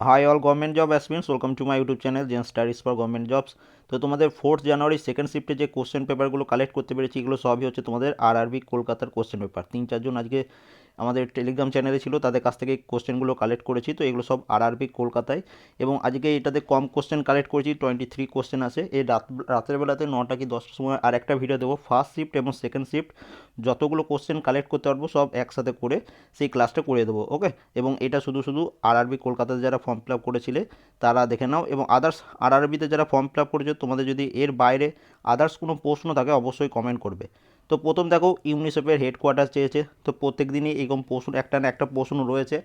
Hi all government job aspirants welcome to my YouTube channel Zen Studies for government jobs তো তোমাদের fourth January second শিফটে যে question পেপারগুলো collect করতে পেরেছি, এগুলো সবই হচ্ছে তোমাদের আর আরবি কলকাতার কোশ্চেন পেপার তিন চারজন আজকে আমাদের টেলিগ্রাম চ্যানেলে ছিল, তাদের কাছ থেকে কোশ্চেনগুলো কালেক্ট করেছি, তো এগুলো সব আরআরবি কলকাতায়। এবং আজকে এটাতে কম কোশ্চেন কালেক্ট করেছি টোয়েন্টি থ্রি কোশ্চেন আছে। এই রাত, রাতের বেলাতে নটা কি দশটার সময় আর একটা ভিডিও দেবো ফার্স্ট শিফট এবং সেকেন্ড শিফট যতগুলো কোশ্চেন কালেক্ট করতে পারব, সব একসাথে করে সেই ক্লাসটা করে দেবো ওকে এবং এটা শুধু শুধু আরআরবি কলকাতাতে যারা ফর্ম ফিল আপ করেছিলে, তারা দেখে নাও। এবং আদার্স আরআরবিতে যারা ফর্ম ফিল আপ করেছে, তোমাদের যদি এর বাইরে আদার্স কোনো প্রশ্ন থাকে, অবশ্যই কমেন্ট করবে। তো প্রথম দেখো ইউনিসেফের হেডকোয়ার্টার চেয়েছে, তো প্রত্যেক দিনই এরকম প্রশ্ন, একটা না একটা প্রশ্ন রয়েছে।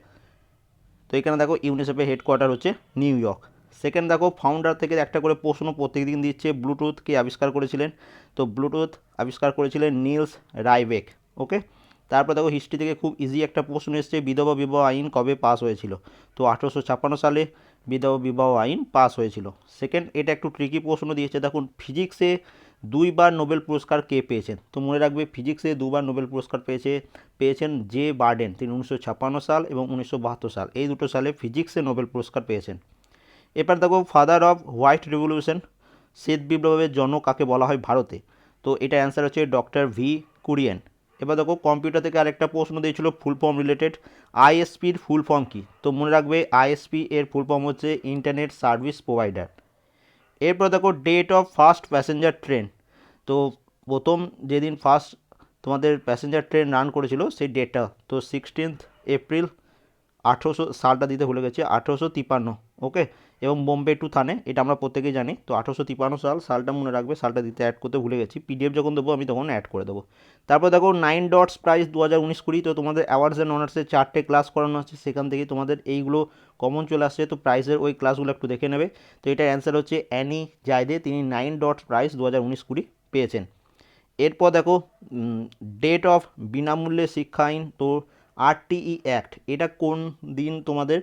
তো এখানে দেখো ইউনিসেফের হেডকোয়ার্টার হচ্ছে নিউ ইয়র্ক। সেকেন্ড দেখো ফাউন্ডার থেকে একটা করে প্রশ্ন প্রত্যেক দিন দিচ্ছে ব্লুটুথ কে আবিষ্কার করেছিলেন। তো ব্লুটুথ আবিষ্কার করেছিলেন নিলস রাইবেক ওকে তারপর দেখো হিস্ট্রি থেকে খুব ইজি একটা প্রশ্ন এসছে, বিধবা বিবাহ আইন কবে পাস হয়েছিল? তো আঠেরোশো ছাপ্পান্ন সালে বিধবা বিবাহ আইন পাস হয়েছিল। সেকেন্ড এটা একটু ট্রিকি প্রশ্ন দিয়েছে, দেখুন ফিজিক্সে দুইবার নোবেল পুরস্কার কে পেয়েছেন? তো মনে রাখবে, ফিজিক্সে দুবার নোবেল পুরস্কার পেয়েছে, পেয়েছেন জে বার্ডেন। তিনি উনিশশো ছাপ্পান্ন সাল এবং উনিশশো বাহাত্তর সাল। এই দুটো সালে ফিজিক্সে নোবেল পুরস্কার পেয়েছেন। এবার দেখো ফাদার অফ হোয়াইট রেভলিউশন শ্বেত বিপ্লবের জন্ম কাকে বলা হয় ভারতে? তো এটা অ্যান্সার হচ্ছে ডক্টর ভি কুরিয়েন এবার দেখো কম্পিউটার থেকে আরেকটা প্রশ্ন দিয়েছিল ফুল ফর্ম রিলেটেড আইএসপির ফুল ফর্ম কী? তো মনে রাখবে আইএসপি এর ফুল ফর্ম হচ্ছে ইন্টারনেট সার্ভিস প্রোভাইডার এরপর দেখো date of first passenger train তো প্রথম যেদিন ফার্স্ট তোমাদের প্যাসেঞ্জার ট্রেন রান করেছিল সেই ডেটটা তো সিক্সটিন্থ এপ্রিল আঠেরোশো সালটা দিতে ভুলে গেছে, আঠেরোশো তিপান্ন ওকে? এবং বোম্বে টু থানে, এটা আমরা প্রত্যেকেই জানি, তো আঠেরোশো তিপান্ন সাল, সালটা মনে রাখবে, সালটা দিতে অ্যাড করতে ভুলে গেছি পিডিএফ যখন দেবো আমি তখন অ্যাড করে দেবো। তারপর দেখো নাইন ডটস প্রাইস দু হাজার উনিশ কুড়ি, তো তোমাদের অ্যাওয়ার্ডস অ্যান্ড অনার্সের চারটে ক্লাস করানো আছে, সেখান থেকে তোমাদের এইগুলো কমন চলে আসছে, তো প্রাইসের ওই ক্লাসগুলো একটু দেখে নেবে। তো এটা অ্যান্সার হচ্ছে অ্যানি জায়দে তিনি নাইন ডটস প্রাইস দু হাজার উনিশ কুড়ি পেয়েছেন। এরপর দেখো ডেট অফ বিনামূল্যে শিক্ষা আইন, তো আরটিই অ্যাক্ট এটা কোন দিন তোমাদের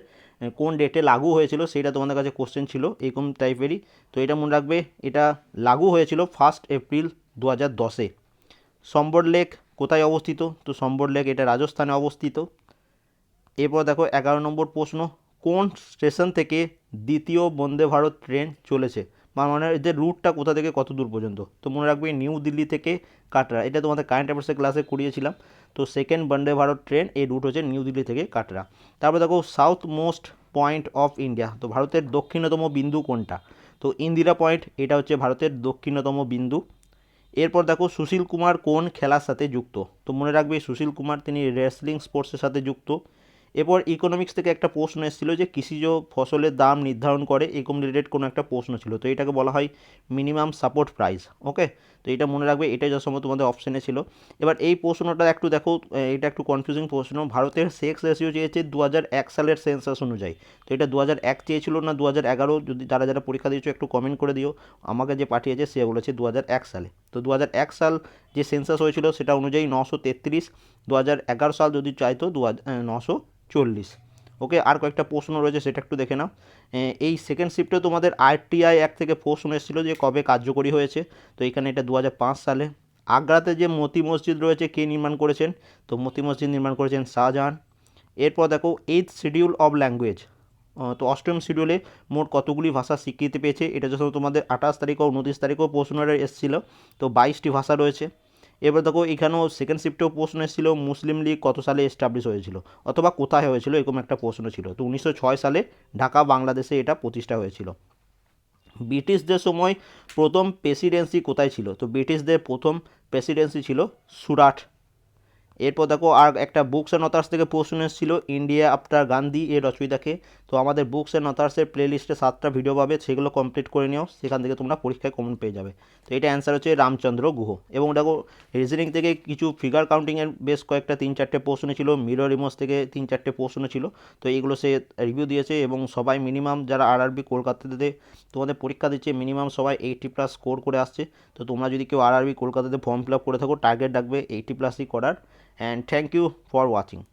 কোন ডেটে লাগু হয়েছিল সেটা তোমাদের কাছে কোশ্চেন ছিল, এরকম টাইপেরই তো এটা মনে রাখবে, এটা লাগু হয়েছিল ফার্স্ট এপ্রিল দু হাজার দশে। সম্বর লেক কোথায় অবস্থিত? তো সম্বর লেক এটা রাজস্থানে অবস্থিত। এরপর দেখো, এগারো নম্বর প্রশ্ন, কোন স্টেশন থেকে দ্বিতীয় বন্দে ভারত ট্রেন চলেছে? মানে এদের রুটটা কোথা থেকে কত দূর পর্যন্ত? তো মনে রাখবে নিউ দিল্লি থেকে কাটরা, এটা তোমাদের কারেন্ট অ্যাফেয়ার্সের ক্লাসে করিয়েছিলাম। তো সেকেন্ড বন্দে ভারত ট্রেন এই রুট হচ্ছে নিউ দিল্লি থেকে কাটরা। তারপর দেখো south most point of India তো ভারতের দক্ষিণতম বিন্দু কোনটা? তো ইন্দিরা পয়েন্ট এটা হচ্ছে ভারতের দক্ষিণতম বিন্দু। এরপর দেখো সুশীল কুমার কোন খেলার সাথে যুক্ত? তো মনে রাখবে সুশীল কুমার, তিনি রেসলিং স্পোর্টসের সাথে যুক্ত। এরপর ইকোনমিক্স থেকে একটা প্রশ্ন এসেছিল যে কৃষিজ ফসলের দাম নির্ধারণ করে এরকম রিলেটেড কোনো একটা প্রশ্ন ছিল। তো এটাকে বলা হয় মিনিমাম সাপোর্ট প্রাইস ওকে তো এটা মনে রাখবে, এটাই যথাসম্ভব তোমাদের অপশানে ছিল। এবার এই প্রশ্নটা একটু দেখো এটা একটু কনফিউজিং প্রশ্ন। ভারতের সেক্স রেশিও চেয়েছে দু হাজার এক সালের সেন্সাস অনুযায়ী। তো এটা দু হাজার এক চেয়েছিল না দু হাজার এগারো? যদি যারা যারা পরীক্ষা দিয়েছ একটু কমেন্ট করে দিও। আমাকে যে পাঠিয়েছে সে বলেছে দু হাজার এক সালে। তো দু হাজার এক সাল যে সেন্সাস হয়েছিল সেটা অনুযায়ী নশো তেত্রিশ দু হাজার এগারো সাল যদি চাইতো দু নশো চল্লিশ। ওকে, আর কয়েকটা প্রশ্ন রয়েছে সেটা একটু দেখে নাও। এই সেকেন্ড শিফটে তোমাদের আরটিআই এক থেকে প্রশ্ন এসেছিল যে কবে কার্যকরী হয়েছে। তো এখানে এটা দু হাজার পাঁচ সালে। আগ্রাতে যে মতি মসজিদ রয়েছে, কে নির্মাণ করেছেন? তো মতি মসজিদ নির্মাণ করেছেন শাহজাহান। এরপর দেখো এইথ শিডিউল অব ল্যাঙ্গুয়েজ তো অষ্টম শিডিউলে মোট কতগুলি ভাষা স্বীকৃতি পেয়েছে? এটা যখন তোমাদের আঠাশ তারিখ ও উনত্রিশ তারিখও প্রশ্নটা এসেছিল। তো বাইশটি ভাষা রয়েছে। এবার দেখো, এখানেও সেকেন্ড শিফটেও প্রশ্ন এসেছিল, মুসলিম লীগ কত সালে এস্টাবলিশ হয়েছিল? অথবা কোথায় হয়েছিল? এরকম একটা প্রশ্ন ছিল। তো উনিশশো ছয় সালে ঢাকা, বাংলাদেশে এটা প্রতিষ্ঠা হয়েছিল। ব্রিটিশদের সময় প্রথম প্রেসিডেন্সি কোথায় ছিল? তো ব্রিটিশদের প্রথম প্রেসিডেন্সি ছিল সুরাট। এরপর দেখো, আর একটা বুকস অ্যান্ড অথার্স থেকে প্রশ্ন এসেছিল ইন্ডিয়া আফটার গান্ধী এর রচয়িতাকে। তো আমাদের বুকস অ্যান্ড অথার্সের প্লে লিস্টে সাতটা ভিডিও পাবে, সেগুলো কমপ্লিট করে নিও, সেখান থেকে তোমরা পরীক্ষায় কমন পেয়ে যাবে। তো এটা অ্যান্সার হচ্ছে রামচন্দ্র গুহ এবং দেখো রিজনিং থেকে কিছু ফিগার কাউন্টিংয়ের বেশ কয়েকটা, তিন চারটে প্রশ্ন ছিল মিরর ইমোস থেকে তিন চারটে প্রশ্ন ছিল, তো এইগুলো সে রিভিউ দিয়েছে এবং সবাই মিনিমাম যারা আরআরবি কলকাতাতে তোমাদের পরীক্ষা দিচ্ছে মিনিমাম সবাই এইটি প্লাস স্কোর করে আসছে। তো তোমরা যদি কেউ আরআরবি কলকাতাতে ফর্ম ফিল আপ করে থাকো টার্গেট রাখবে এইটি প্লাসই করার। And thank you for watching